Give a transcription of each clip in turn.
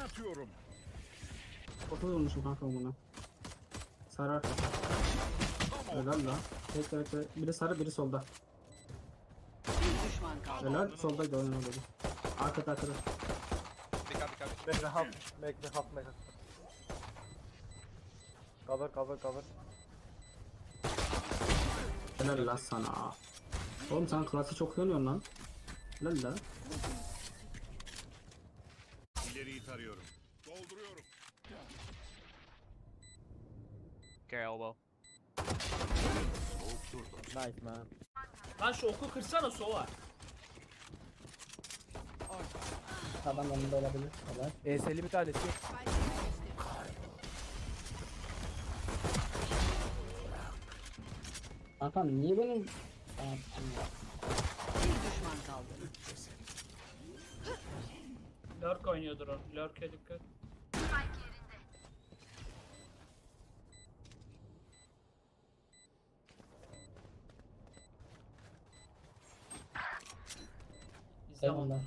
atıyorum. 30 vurmuşum kanka buna. Sarı arka. Helal lan. Bekle bekle. Biri sarı biri solda. Bir düşman kaldı. Helal solda gördüm öyle. Arkada arkada. Dikkat dikkat. Bekle hap. Bekle hap bekle. Cover cover cover. Helal lan sana. Oğlum sen klası çok iyi oynuyorsun lan. Helal lan. Tarıyorum. Dolduruyorum. Okay elbow. Nice man. Lan şu oku kırsana sova. Adam yanında olabilir. Helal. ES'li bir tanesi. Kanka niye benim... Aa, Bir düşman kaldı. Lurk oynuyordur o. Lurk'e dikkat. Eyvallah.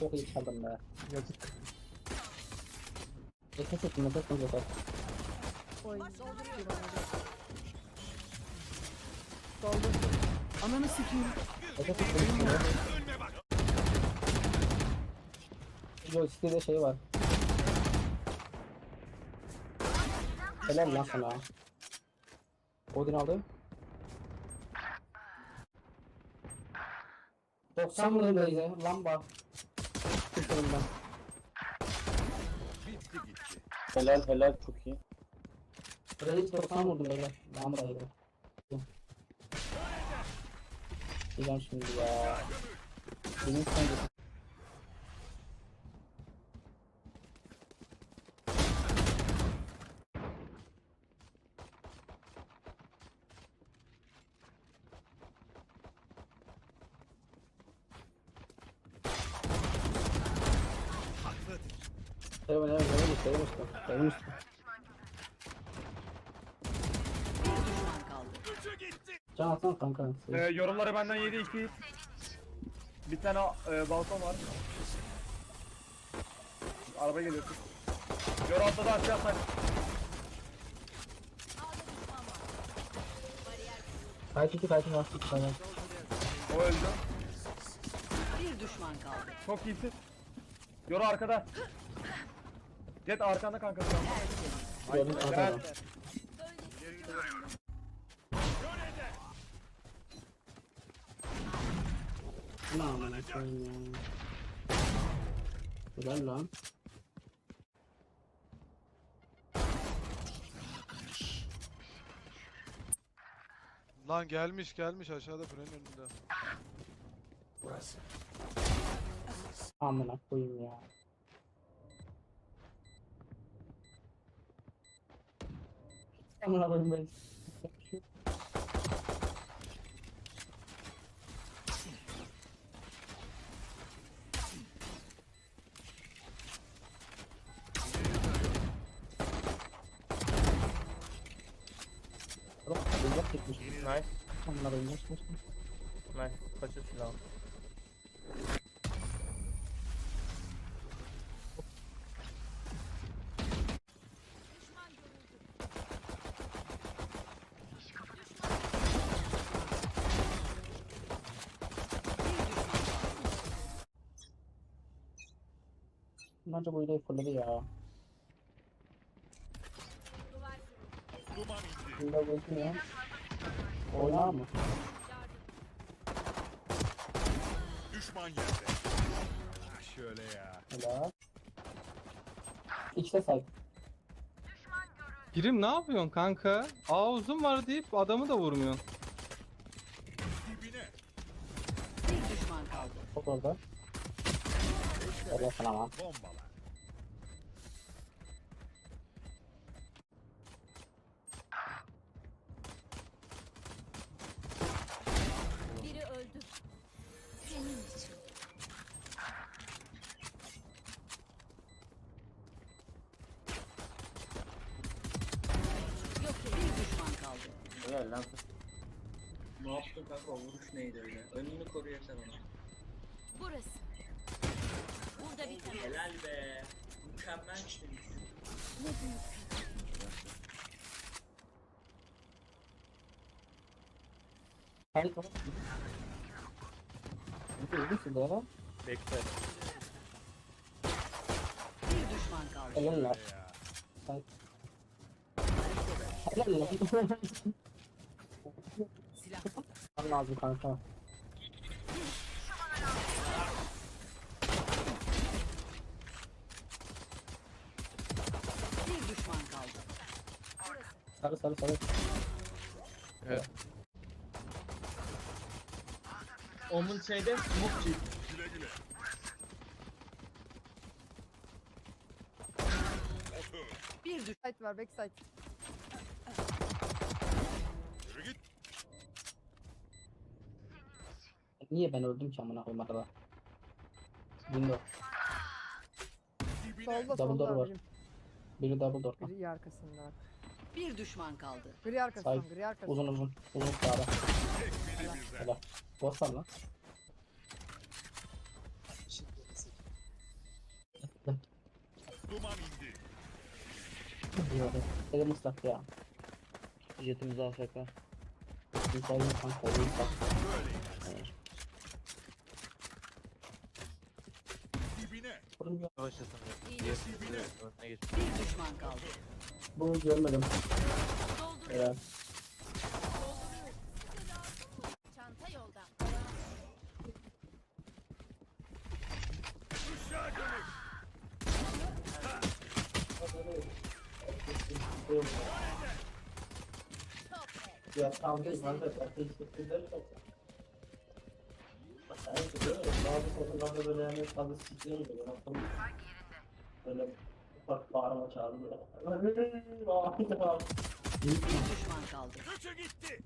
Çok iyi çaldım be. Yazık. Eke çektim, eke çektim zaten. Ananı sikeyim. Joystick'te şey var. Helal lan sana. Odin aldı. 90 vurdum Beyze. Lamba. Gitti. Helal helal çok iyi. Reis 90 vurdum böyle. Lambadaydı. Gideceğim şimdi ya. Benim sen Evet evet evet evet evet evet Bir Can atsana kanka. Ee, yorumları benden 7 2. Bir tane e, balkon var. Araba geliyor. Yor altta da aşağı say. Kayıt iki kayıt var. iki tane. O öldü. Bir düşman kaldı. Çok iyisin. Yoru arkada. Jet arkanda kanka. Gördüm arkada. Ne amına koyayım ya. Lan. Lan gelmiş gelmiş aşağıda frenin önünde. Amına koyayım ya. Amına koyayım ben. 70. Nice. Onlar oynuyor. Nice. Kaçır silahı. Bence bu ileri fırladı ya. Duman indi. Duman indi ya. Oynar mı? Düşman yerde. Ha, şöyle ya. Helal. İşte say. Girim ne yapıyorsun kanka? Aa uzun var deyip adamı da vurmuyorsun. Dibine. Bir düşman kaldı. Çok orada. Öyle sana lan. Bombalar. Biri öldü. Senin için. Yok bir düşman kaldı. Helal lan. Ne yaptın kanka o vuruş neydi öyle? Önünü koru yeter ona. Burası. Burada bitemez. Helal be. Mükemmelsiniz. Ne büyük Bekle. Bir düşman kaldı. Helal lan. Helal lan. Kan lazım kanka. Bir düşman kaldı. Sarı sarı sarı. Omun şeyde smoke çift. Bir düş Site var backside. Niye ben öldüm ki amına koyayım arada? Window. Solda Double door solda var. abicim. Biri double door. Gri arkasında. bir düşman kaldı. Gri arkasında, Side. gri arkasında. Uzun uzun. Uzun sağda. Helal. Boss var lan. Duman indi. Elim ıslak ya. Jetimiz AFK. Güzel bir kanka. Islak. Böyle. Dibine. Vurmuyor. Başlasın. Bir düşman kaldı. Bunu görmedim. Helal. Çanta yolda. Ya tamam değil ben de teşekkürler Bazı satırlarda böyle yani fazla sikliyor böyle bakalım. Böyle ufak bağırma çağırıyor. Bir düşman kaldı. Üçü gitti.